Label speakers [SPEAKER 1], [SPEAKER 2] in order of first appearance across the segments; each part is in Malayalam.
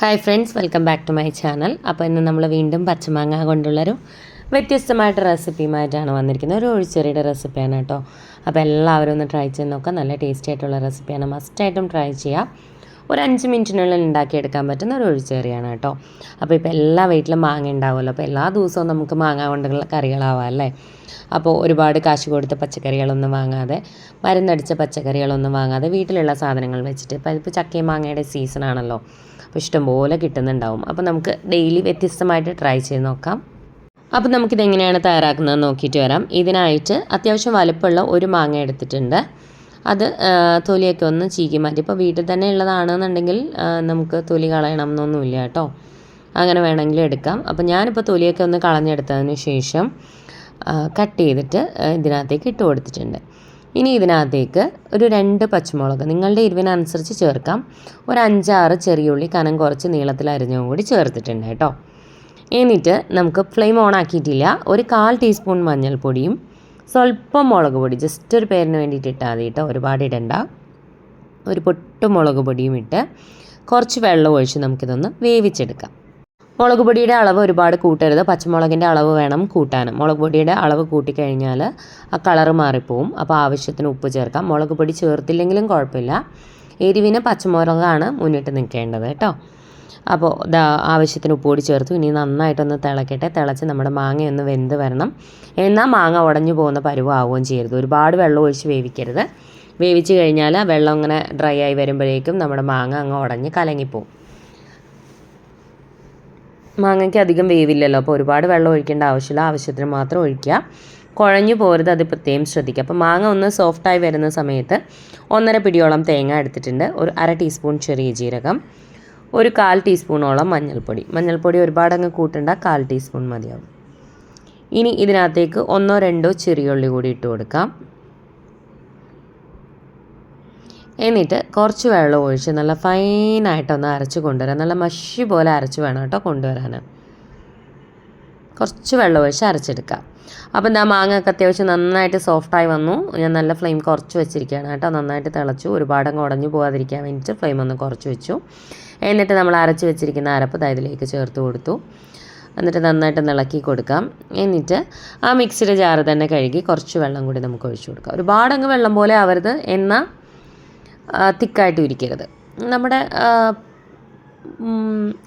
[SPEAKER 1] Hi friends welcome back to my channel അപ്പോൾ ഇന്ന് നമ്മൾ വീണ്ടും പച്ചമാങ്ങ കൊണ്ടുള്ളൊരു വ്യത്യസ്തമായിട്ട് റെസിപ്പിയുമായിട്ടാണ് വന്നിരിക്കുന്നത്. ഒരു ഒഴിച്ചെറിയുടെ റെസിപ്പിയാണ് കേട്ടോ. അപ്പോൾ എല്ലാവരും ഒന്ന് ട്രൈ ചെയ്ത് നോക്കാം നല്ല ടേസ്റ്റി ആയിട്ടുള്ള റെസിപ്പിയാണ് മസ്റ്റായിട്ടും ട്രൈ ചെയ്യാം. ഒരു അഞ്ച് മിനിറ്റിനുള്ളിൽ ഉണ്ടാക്കിയെടുക്കാൻ പറ്റുന്ന ഒരു ഒഴിച്ചേറിയാണ് കേട്ടോ. അപ്പോൾ ഇപ്പോൾ എല്ലാ വീട്ടിലും മാങ്ങ ഉണ്ടാവുമല്ലോ. അപ്പോൾ എല്ലാ ദിവസവും നമുക്ക് മാങ്ങ കൊണ്ടുള്ള കറികളാവാം അല്ലേ? അപ്പോൾ ഒരുപാട് കാശ് കൊടുത്ത് പച്ചക്കറികളൊന്നും വാങ്ങാതെ മരുന്നടിച്ച പച്ചക്കറികളൊന്നും വാങ്ങാതെ വീട്ടിലുള്ള സാധനങ്ങൾ വെച്ചിട്ട് ഇപ്പോൾ ഇപ്പോൾ ചക്കയും മാങ്ങയുടെ സീസണാണല്ലോ അപ്പോൾ ഇഷ്ടംപോലെ കിട്ടുന്നുണ്ടാവും. അപ്പോൾ നമുക്ക് ഡെയിലി വ്യത്യസ്തമായിട്ട് ട്രൈ ചെയ്ത് നോക്കാം. അപ്പോൾ നമുക്കിത് എങ്ങനെയാണ് തയ്യാറാക്കുന്നത് നോക്കിയിട്ട് വരാം. ഇതിനായിട്ട് അത്യാവശ്യം വലുപ്പമുള്ള ഒരു മാങ്ങ എടുത്തിട്ടുണ്ട്. അത് തൊലിയൊക്കെ ഒന്ന് ചീക്കി മാറ്റി. ഇപ്പോൾ വീട്ടിൽ തന്നെ ഉള്ളതാണെന്നുണ്ടെങ്കിൽ നമുക്ക് തൊലി കളയണം എന്നൊന്നുമില്ല കേട്ടോ. അങ്ങനെ വേണമെങ്കിൽ എടുക്കാം. അപ്പോൾ ഞാനിപ്പോൾ തൊലിയൊക്കെ ഒന്ന് കളഞ്ഞെടുത്തതിന് ശേഷം കട്ട് ചെയ്തിട്ട് ഇതിനകത്തേക്ക് ഇട്ട് കൊടുത്തിട്ടുണ്ട്. ഇനി ഇതിനകത്തേക്ക് ഒരു രണ്ട് പച്ചമുളക് നിങ്ങളുടെ എരിവിനനുസരിച്ച് ചേർക്കാം. ഒരു അഞ്ചാറ് ചെറിയുള്ളി കനം കുറച്ച് നീളത്തിൽ അരിഞ്ഞും കൂടി ചേർത്തിട്ടുണ്ട് കേട്ടോ. എന്നിട്ട് നമുക്ക് ഫ്ലെയിം ഓൺ ആക്കിയിട്ടില്ല. ഒരു കാൽ ടീസ്പൂൺ മഞ്ഞൾപ്പൊടിയും സ്വല്പം മുളക് പൊടി ജസ്റ്റ് ഒരു പേരിന് വേണ്ടിയിട്ട് ഇട്ടാൽ മതി കേട്ടോ. ഒരുപാട് ഇടണ്ട. ഒരു പൊട്ട് മുളക് പൊടിയും ഇട്ട് കുറച്ച് വെള്ളം ഒഴിച്ച് നമുക്കിതൊന്ന് വേവിച്ചെടുക്കാം. മുളക് പൊടിയുടെ അളവ് ഒരുപാട് കൂട്ടരുത്. പച്ചമുളകിന്റെ അളവ് വേണം കൂട്ടാനും. മുളക് പൊടിയുടെ അളവ് കൂട്ടിക്കഴിഞ്ഞാൽ ആ കളറ് മാറിപ്പോവും. അപ്പോൾ ആവശ്യത്തിന് ഉപ്പ് ചേർക്കാം. മുളക് പൊടി ചേർത്തില്ലെങ്കിലും കുഴപ്പമില്ല. എരിവിന് പച്ചമുളകാണ് മുന്നിട്ട് നിൽക്കേണ്ടത് കേട്ടോ. അപ്പോൾ ആവശ്യത്തിന് ഉപ്പ് കൂടി ചേർത്തു. ഇനി നന്നായിട്ടൊന്ന് തിളക്കട്ടെ. തിളച്ച് നമ്മുടെ മാങ്ങയൊന്ന് വെന്ത് വരണം. എന്നാൽ മാങ്ങ ഉടഞ്ഞു പോകുന്ന പരുവാവുകയും ചെയ്യരുത്. ഒരുപാട് വെള്ളം ഒഴിച്ച് വേവിക്കരുത്. വേവിച്ച് കഴിഞ്ഞാൽ വെള്ളം ഇങ്ങനെ ഡ്രൈ ആയി വരുമ്പോഴേക്കും നമ്മുടെ മാങ്ങ അങ്ങ് ഉടഞ്ഞ് കലങ്ങിപ്പോവും. മാങ്ങയ്ക്ക് അധികം വേവില്ലല്ലോ. അപ്പോൾ ഒരുപാട് വെള്ളം ഒഴിക്കേണ്ട ആവശ്യമില്ല. ആവശ്യത്തിന് മാത്രം ഒഴിക്കുക. കുഴഞ്ഞു പോരുത് അത് പ്രത്യേകം ശ്രദ്ധിക്കുക. അപ്പോൾ മാങ്ങ ഒന്ന് സോഫ്റ്റായി വരുന്ന സമയത്ത് ഒന്നര പിടിയോളം തേങ്ങ എടുത്തിട്ടുണ്ട്. ഒരു അര ടീസ്പൂൺ ചെറിയ ജീരകം. ഒരു കാൽ ടീസ്പൂണോളം മഞ്ഞൾപ്പൊടി. മഞ്ഞൾപ്പൊടി ഒരുപാട് അങ്ങ് കൂട്ടേണ്ട കാൽ ടീസ്പൂൺ മതിയാവും. ഇനി ഇതിനകത്തേക്ക് ഒന്നോ രണ്ടോ ചെറിയുള്ളി കൂടി ഇട്ട് കൊടുക്കാം. എന്നിട്ട് കുറച്ച് വെള്ളം ഒഴിച്ച് നല്ല ഫൈനായിട്ടൊന്ന് അരച്ച് കൊണ്ടുവരാം. നല്ല മഷി പോലെ അരച്ച് വേണം കേട്ടോ കൊണ്ടുവരാൻ കുറച്ച് വെള്ളം ഒഴിച്ച് അരച്ചെടുക്കാം. അപ്പോൾ എന്താ മാങ്ങ ഒക്കെ അത്യാവശ്യം നന്നായിട്ട് സോഫ്റ്റായി വന്നു. ഞാൻ നല്ല ഫ്ലെയിം കുറച്ച് വെച്ചിരിക്കുകയാണ് കേട്ടോ. നന്നായിട്ട് തിളച്ചു. ഒരുപാട് അങ്ങ് ഉടഞ്ഞു പോകാതിരിക്കാൻ വേണ്ടിയിട്ട് ഫ്ലെയിം ഒന്ന് കുറച്ച് വെച്ചു. എന്നിട്ട് നമ്മൾ അരച്ച് വെച്ചിരിക്കുന്ന അരപ്പ് ഇതിലേക്ക് ചേർത്ത് കൊടുത്തു. എന്നിട്ട് നന്നായിട്ട് ഇളക്കി കൊടുക്കാം. എന്നിട്ട് ആ മിക്സിയുടെ ജാറ് തന്നെ കഴുകി കുറച്ച് വെള്ളം കൂടി നമുക്ക് ഒഴിച്ചു കൊടുക്കാം. ഒരുപാട് അങ്ങ് വെള്ളം പോലെ ആവരുത് എന്നാൽ തിക്കായിട്ട് ഇരിക്കരുത് നമ്മുടെ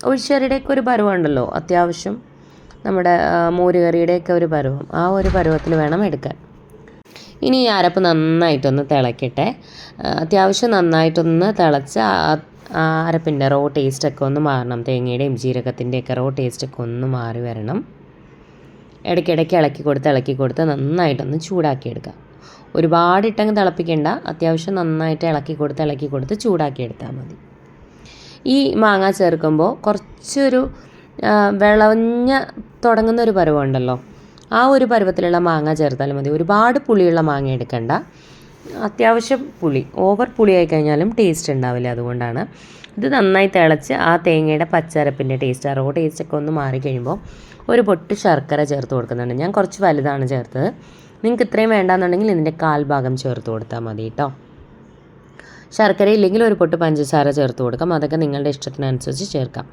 [SPEAKER 1] ഒഴിച്ചറിയുടെയൊക്കെ ഒരു പരുവമുണ്ടല്ലോ അത്യാവശ്യം നമ്മുടെ മോരുകറിയുടെയൊക്കെ ഒരു പരുവം. ആ ഒരു പരുവത്തിൽ വേണം എടുക്കാൻ. ഇനി ഈ അരപ്പ് നന്നായിട്ടൊന്ന് തിളക്കട്ടെ. അത്യാവശ്യം നന്നായിട്ടൊന്ന് തിളച്ച് അരപ്പിന്റെ റോ ടേസ്റ്റൊക്കെ ഒന്ന് മാറണം. തേങ്ങയുടെയും ജീരകത്തിന്റെയൊക്കെ റോ ടേസ്റ്റൊക്കെ ഒന്ന് മാറി വരണം. ഇടയ്ക്കിടയ്ക്ക് ഇളക്കി കൊടുത്ത് ഇളക്കി കൊടുത്ത് നന്നായിട്ടൊന്ന് ചൂടാക്കിയെടുക്കാം. ഒരുപാട് ഇട്ടങ്ങ് തിളപ്പിക്കേണ്ട. അത്യാവശ്യം നന്നായിട്ട് ഇളക്കി കൊടുത്ത് ഇളക്കി കൊടുത്ത് ചൂടാക്കി എടുത്താൽ മതി. ഈ മാങ്ങ ചേർക്കുമ്പോൾ കുറച്ചൊരു വിളഞ്ഞ തുടങ്ങുന്ന ഒരു പരുവമുണ്ടല്ലോ ആ ഒരു പരുവത്തിലുള്ള മാങ്ങ ചേർത്താലും മതി. ഒരുപാട് പുളിയുള്ള മാങ്ങ എടുക്കണ്ട. അത്യാവശ്യം പുളി. ഓവർ പുളിയായി കഴിഞ്ഞാലും ടേസ്റ്റ് ഉണ്ടാവില്ല. അതുകൊണ്ടാണ് ഇത് നന്നായി തിളച്ച് ആ തേങ്ങയുടെ പച്ചരപ്പിന്റെ ടേസ്റ്റ് റോ ടേസ്റ്റൊക്കെ ഒന്ന് മാറി കഴിയുമ്പോൾ ഒരു പൊട്ട് ശർക്കര ചേർത്ത് കൊടുക്കുന്നുണ്ട്. ഞാൻ കുറച്ച് വലുതാണ് ചേർത്തത്. നിങ്ങൾക്ക് ഇത്രയും വേണ്ടാന്നുണ്ടെങ്കിൽ ഇതിന്റെ കാൽഭാഗം ചേർത്ത് കൊടുത്താൽ മതി കേട്ടോ ശർക്കര ഇല്ലെങ്കിൽ ഒരു പൊട്ട് പഞ്ചസാര ചേർത്ത് കൊടുക്കാം. അതൊക്കെ നിങ്ങളുടെ ഇഷ്ടത്തിനനുസരിച്ച് ചേർക്കാം.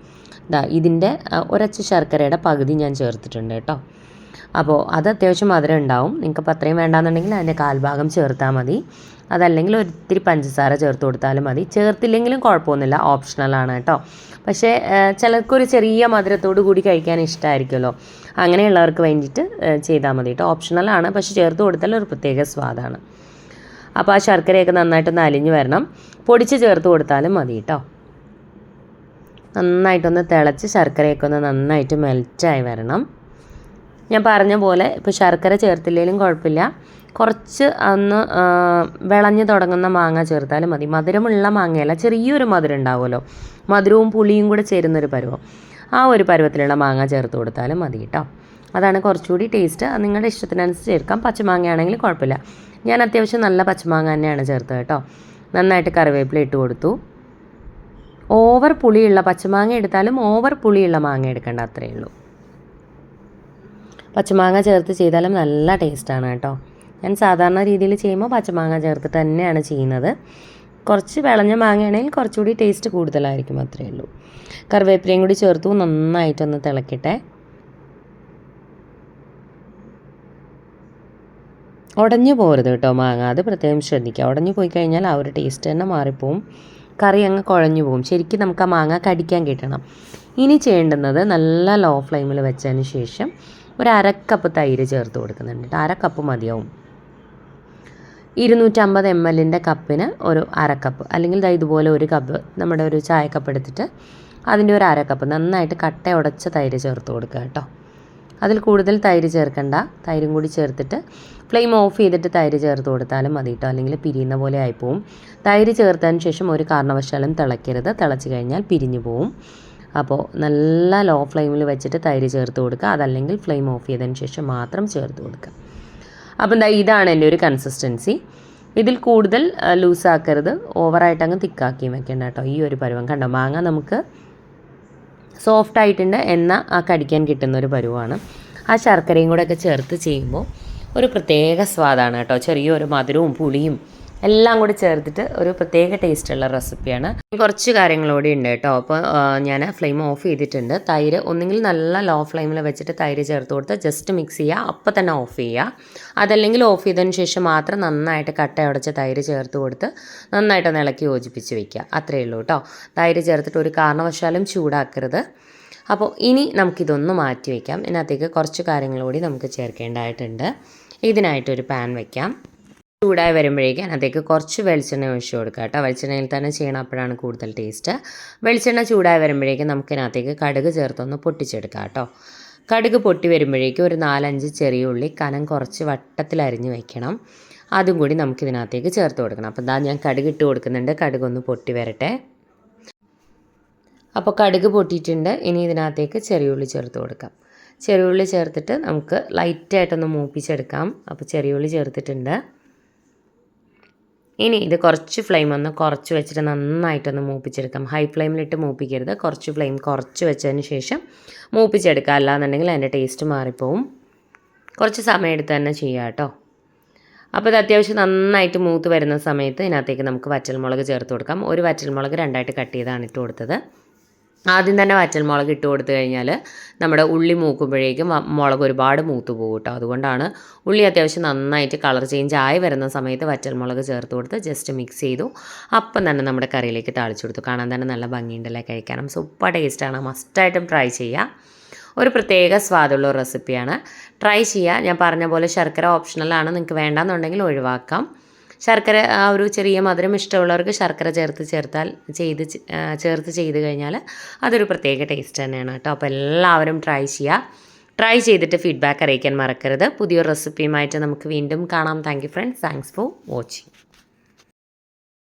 [SPEAKER 1] ഇതാ ഇതിന്റെ ഒരച്ച് ശർക്കരയുടെ പകുതി ഞാൻ ചേർത്തിട്ടുണ്ട് കേട്ടോ അപ്പോൾ അത് അത്യാവശ്യം മധുരം ഉണ്ടാവും. നിങ്ങൾക്ക് അപ്പോൾ അത്രയും വേണ്ടാന്നുണ്ടെങ്കിൽ അതിന്റെ കാൽഭാഗം ചേർത്താൽ മതി. അതല്ലെങ്കിൽ ഒരിത്തിരി പഞ്ചസാര ചേർത്ത് കൊടുത്താലും മതി. ചേർത്തില്ലെങ്കിലും കുഴപ്പമൊന്നുമില്ല. ഓപ്ഷണലാണ് കേട്ടോ. പക്ഷേ ചിലർക്കൊരു ചെറിയ മധുരത്തോടു കൂടി കഴിക്കാൻ ഇഷ്ടമായിരിക്കുമല്ലോ അങ്ങനെയുള്ളവർക്ക് വേണ്ടിയിട്ട് ചെയ്താൽ മതി കേട്ടോ. ഓപ്ഷണലാണ് പക്ഷേ ചേർത്ത് കൊടുത്താൽ ഒരു പ്രത്യേക സ്വാദാണ്. അപ്പോൾ ആ ശർക്കരയൊക്കെ നന്നായിട്ടൊന്ന് അലിഞ്ഞു വരണം. പൊടിച്ച് ചേർത്ത് കൊടുത്താലും മതി കേട്ടോ. നന്നായിട്ടൊന്ന് തിളച്ച് ശർക്കരയൊക്കെ ഒന്ന് നന്നായിട്ട് മെൽറ്റായി വരണം. ഞാൻ പറഞ്ഞ പോലെ ഇപ്പോൾ ശർക്കര ചേർത്തില്ലെങ്കിലും കുഴപ്പമില്ല. കുറച്ച് ഒന്ന് വിളഞ്ഞു തുടങ്ങുന്ന മാങ്ങ ചേർത്താലും മതി. മധുരമുള്ള മാങ്ങയല്ല ചെറിയൊരു മധുരം ഉണ്ടാവുമല്ലോ. മധുരവും പുളിയും കൂടെ ചേരുന്നൊരു പരുവം. ആ ഒരു പരുവത്തിലുള്ള മാങ്ങ ചേർത്ത് കൊടുത്താലും മതി കേട്ടോ. അതാണ് കുറച്ചുകൂടി ടേസ്റ്റ്. അത് നിങ്ങളുടെ ഇഷ്ടത്തിനനുസരിച്ച് ചേർക്കാം. പച്ചമാങ്ങയാണെങ്കിൽ കുഴപ്പമില്ല. ഞാൻ അത്യാവശ്യം നല്ല പച്ചമാങ്ങ തന്നെയാണ് ചേർത്തത് കേട്ടോ. നന്നായിട്ട് കറിവേപ്പില ഇട്ട് കൊടുത്തു. ഓവർ പുളിയുള്ള പച്ചമാങ്ങ എടുത്താലും ഓവർ പുളിയുള്ള മാങ്ങ എടുക്കേണ്ട അത്രയേ ഉള്ളൂ. പച്ചമാങ്ങ ചേർത്ത് ചെയ്താലും നല്ല ടേസ്റ്റാണ് കേട്ടോ. ഞാൻ സാധാരണ രീതിയിൽ ചെയ്യുമ്പോൾ പച്ചമാങ്ങ ചേർത്തിട്ട് തന്നെയാണ് ചെയ്യുന്നത്. കുറച്ച് വിളഞ്ഞ മാങ്ങയാണെങ്കിൽ കുറച്ചുകൂടി ടേസ്റ്റ് കൂടുതലായിരിക്കും അത്രയേ ഉള്ളൂ. കറിവേപ്പിലയും കൂടി ചേർത്തു നന്നായിട്ടൊന്ന് തിളക്കട്ടെ. ഉടഞ്ഞു പോരുത് കേട്ടോ മാങ്ങ അത് പ്രത്യേകം ശ്രദ്ധിക്കുക. ഉടഞ്ഞു പോയി കഴിഞ്ഞാൽ ആ ഒരു ടേസ്റ്റ് തന്നെ മാറിപ്പോവും. കറി അങ്ങ് കുഴഞ്ഞു പോകും ശരിക്കും നമുക്ക് ആ മാങ്ങ കടിക്കാൻ കിട്ടണം. ഇനി ചെയ്യേണ്ടുന്നത് നല്ല ലോ ഫ്ലെയിമിൽ വെച്ചതിന് ശേഷം ഒരു അരക്കപ്പ് തൈര് ചേർത്ത് കൊടുക്കുന്നുണ്ട് കേട്ടോ അരക്കപ്പ് മതിയാവും. ഇരുന്നൂറ്റമ്പത് എം എല്ലിന്റെ കപ്പിന് ഒരു അരക്കപ്പ്. അല്ലെങ്കിൽ ഇതുപോലെ ഒരു കപ്പ് നമ്മുടെ ഒരു ചായക്കപ്പ് എടുത്തിട്ട് അതിന്റെ ഒരു അരക്കപ്പ്. നന്നായിട്ട് കട്ട ഉടച്ച തൈര് ചേർത്ത് കൊടുക്കുക കേട്ടോ അതിൽ കൂടുതൽ തൈര് ചേർക്കണ്ട. തൈരും കൂടി ചേർത്തിട്ട് ഫ്ലെയിം ഓഫ് ചെയ്തിട്ട് തൈര് ചേർത്ത് കൊടുത്താലും മതി കേട്ടോ അല്ലെങ്കിൽ പിരിയുന്ന പോലെ ആയിപ്പോവും. തൈര് ചേർത്തതിന് ശേഷം ഒരു കാരണവശാലും തിളയ്ക്കരുത്. തിളച്ച് കഴിഞ്ഞാൽ പിരിഞ്ഞു പോവും. അപ്പോൾ നല്ല ലോ ഫ്ലെയിമിൽ വെച്ചിട്ട് തൈര് ചേർത്ത് കൊടുക്കുക. അതല്ലെങ്കിൽ ഫ്ലെയിം ഓഫ് ചെയ്തതിന് ശേഷം മാത്രം ചേർത്ത് കൊടുക്കുക. അപ്പം എന്താ ഇതാണ് എന്റെ ഒരു കൺസിസ്റ്റൻസി ഇതിൽ കൂടുതൽ ലൂസാക്കരുത് ഓവറായിട്ട് അങ്ങ് തിക്കാക്കിയും വെക്കേണ്ട കേട്ടോ. ഈ ഒരു പരുവം കണ്ടോ? മാങ്ങ നമുക്ക് സോഫ്റ്റ് ആയിട്ടുണ്ട് എന്ന ആ കടിക്കാൻ കിട്ടുന്ന ഒരു പരുവാണ്. ആ ശർക്കരയും കൂടെ ഒക്കെ ചേർത്ത് ചെയ്യുമ്പോൾ ഒരു പ്രത്യേക സ്വാദാണ് കേട്ടോ. ചെറിയൊരു മധുരവും പുളിയും എല്ലാം കൂടി ചേർത്തിട്ട് ഒരു പ്രത്യേക ടേസ്റ്റുള്ള റെസിപ്പിയാണ്. കുറച്ച് കാര്യങ്ങളോടെ ഉണ്ട് കേട്ടോ. അപ്പോൾ ഞാൻ ഫ്ലെയിം ഓഫ് ചെയ്തിട്ടുണ്ട്. തൈര് ഒന്നുകിൽ നല്ല ലോ ഫ്ലെയിമിൽ വെച്ചിട്ട് തൈര് ചേർത്ത് കൊടുത്ത് ജസ്റ്റ് മിക്സ് ചെയ്യുക. അപ്പോൾ തന്നെ ഓഫ് ചെയ്യുക. അതല്ലെങ്കിൽ ഓഫ് ചെയ്തതിന് ശേഷം മാത്രം നന്നായിട്ട് കട്ട ഉടച്ച് തൈര് ചേർത്ത് കൊടുത്ത് നന്നായിട്ട് ഇളക്കി യോജിപ്പിച്ച് വെക്കുക. അത്രയേ ഉള്ളൂ കേട്ടോ. തൈര് ചേർത്തിട്ട് ഒരു കാരണവശാലും ചൂടാക്കരുത്. അപ്പോൾ ഇനി നമുക്കിതൊന്ന് മാറ്റി വയ്ക്കാം ഇതിനകത്തേക്ക് കുറച്ച് കാര്യങ്ങൾ കൂടി നമുക്ക് ചേർക്കേണ്ടതായിട്ടുണ്ട്. ഇതിനായിട്ടൊരു പാൻ വയ്ക്കാം ചൂടായി വരുമ്പോഴേക്കും അതിനകത്തേക്ക് കുറച്ച് വെളിച്ചെണ്ണ ഒഴിച്ച് കൊടുക്കുക കേട്ടോ. വെളിച്ചെണ്ണയിൽ തന്നെ ചെയ്യണം അപ്പോഴാണ് കൂടുതൽ ടേസ്റ്റ്. വെളിച്ചെണ്ണ ചൂടായി വരുമ്പോഴേക്കും നമുക്കിതിനകത്തേക്ക് കടുക് ചേർത്തൊന്ന് പൊട്ടിച്ചെടുക്കാം കേട്ടോ. കടുക് പൊട്ടി വരുമ്പോഴേക്കും ഒരു നാലഞ്ച് ചെറിയ ഉള്ളി കനം കുറച്ച് വട്ടത്തിൽ അരിഞ്ഞ് വയ്ക്കണം അതും കൂടി നമുക്കിതിനകത്തേക്ക് ചേർത്ത് കൊടുക്കണം. അപ്പോൾ എന്താ ഞാൻ കടുക് ഇട്ട് കൊടുക്കുന്നുണ്ട്. കടുക് ഒന്ന് പൊട്ടി വരട്ടെ. അപ്പോൾ കടുക് പൊട്ടിയിട്ടുണ്ട്. ഇനി ഇതിനകത്തേക്ക് ചെറിയുള്ളി ചേർത്ത് കൊടുക്കാം. ചെറിയ ഉള്ളി ചേർത്തിട്ട് നമുക്ക് ലൈറ്റായിട്ടൊന്ന് മൂപ്പിച്ചെടുക്കാം. അപ്പോൾ ചെറിയ ഉള്ളി ചേർത്തിട്ടുണ്ട്. ഇനി ഇത് കുറച്ച് ഫ്ലെയിം ഒന്ന് കുറച്ച് വെച്ചിട്ട് നന്നായിട്ടൊന്ന് മൂപ്പിച്ചെടുക്കാം. ഹൈ ഫ്ലെയിമിലിട്ട് മൂപ്പിക്കരുത്. കുറച്ച് ഫ്ലെയിം കുറച്ച് വെച്ചതിന് ശേഷം മൂപ്പിച്ചെടുക്കുക അല്ലാന്നുണ്ടെങ്കിൽ അതിന്റെ ടേസ്റ്റ് മാറിപ്പോവും. കുറച്ച് സമയം എടുത്ത് തന്നെ ചെയ്യാം കേട്ടോ. അപ്പോൾ ഇത് അത്യാവശ്യം നന്നായിട്ട് മൂത്ത് വരുന്ന സമയത്ത് ഇതിനകത്തേക്ക് നമുക്ക് വറ്റൽമുളക് ചേർത്ത് കൊടുക്കാം. ഒരു വറ്റൽമുളക് രണ്ടായിട്ട് കട്ട് ചെയ്താണ് ഇട്ട് കൊടുത്തത്. ആദ്യം തന്നെ വറ്റൽ മുളക് ഇട്ട് കൊടുത്തു കഴിഞ്ഞാൽ നമ്മുടെ ഉള്ളി മൂക്കുമ്പോഴേക്കും മുളക് ഒരുപാട് മൂത്ത് പോകും കേട്ടോ. അതുകൊണ്ടാണ് ഉള്ളി അത്യാവശ്യം നന്നായിട്ട് കളർ ചേഞ്ച് ആയി വരുന്ന സമയത്ത് വറ്റൽ മുളക് ചേർത്ത് കൊടുത്ത് ജസ്റ്റ് മിക്സ് ചെയ്തു. അപ്പം തന്നെ നമ്മുടെ കറിയിലേക്ക് താളിച്ചു കൊടുത്തു. കാണാൻ തന്നെ നല്ല ഭംഗിയുണ്ടല്ലേ കഴിക്കാനും. സൂപ്പർ ടേസ്റ്റാണ് മസ്റ്റായിട്ടും ട്രൈ ചെയ്യുക ഒരു പ്രത്യേക സ്വാദുള്ള റെസിപ്പിയാണ് ട്രൈ ചെയ്യുക ഞാൻ പറഞ്ഞ പോലെ ശർക്കര ഓപ്ഷണലാണ് നിങ്ങൾക്ക് വേണ്ടാന്നുണ്ടെങ്കിൽ ഒഴിവാക്കാം. ശർക്കര ആ ഒരു ചെറിയ മധുരം ഇഷ്ടമുള്ളവർക്ക് ശർക്കര ചേർത്ത് ചേർത്താൽ ചെയ്ത് ചേർത്ത് ചെയ്ത് കഴിഞ്ഞാൽ അതൊരു പ്രത്യേക ടേസ്റ്റ് തന്നെയാണ് കേട്ടോ. അപ്പോൾ എല്ലാവരും ട്രൈ ചെയ്യുക ട്രൈ ചെയ്തിട്ട് ഫീഡ്ബാക്ക് അറിയിക്കാൻ മറക്കരുത്. പുതിയൊരു റെസിപ്പിയുമായിട്ട് നമുക്ക് വീണ്ടും കാണാം. Thank you friends thanks for watching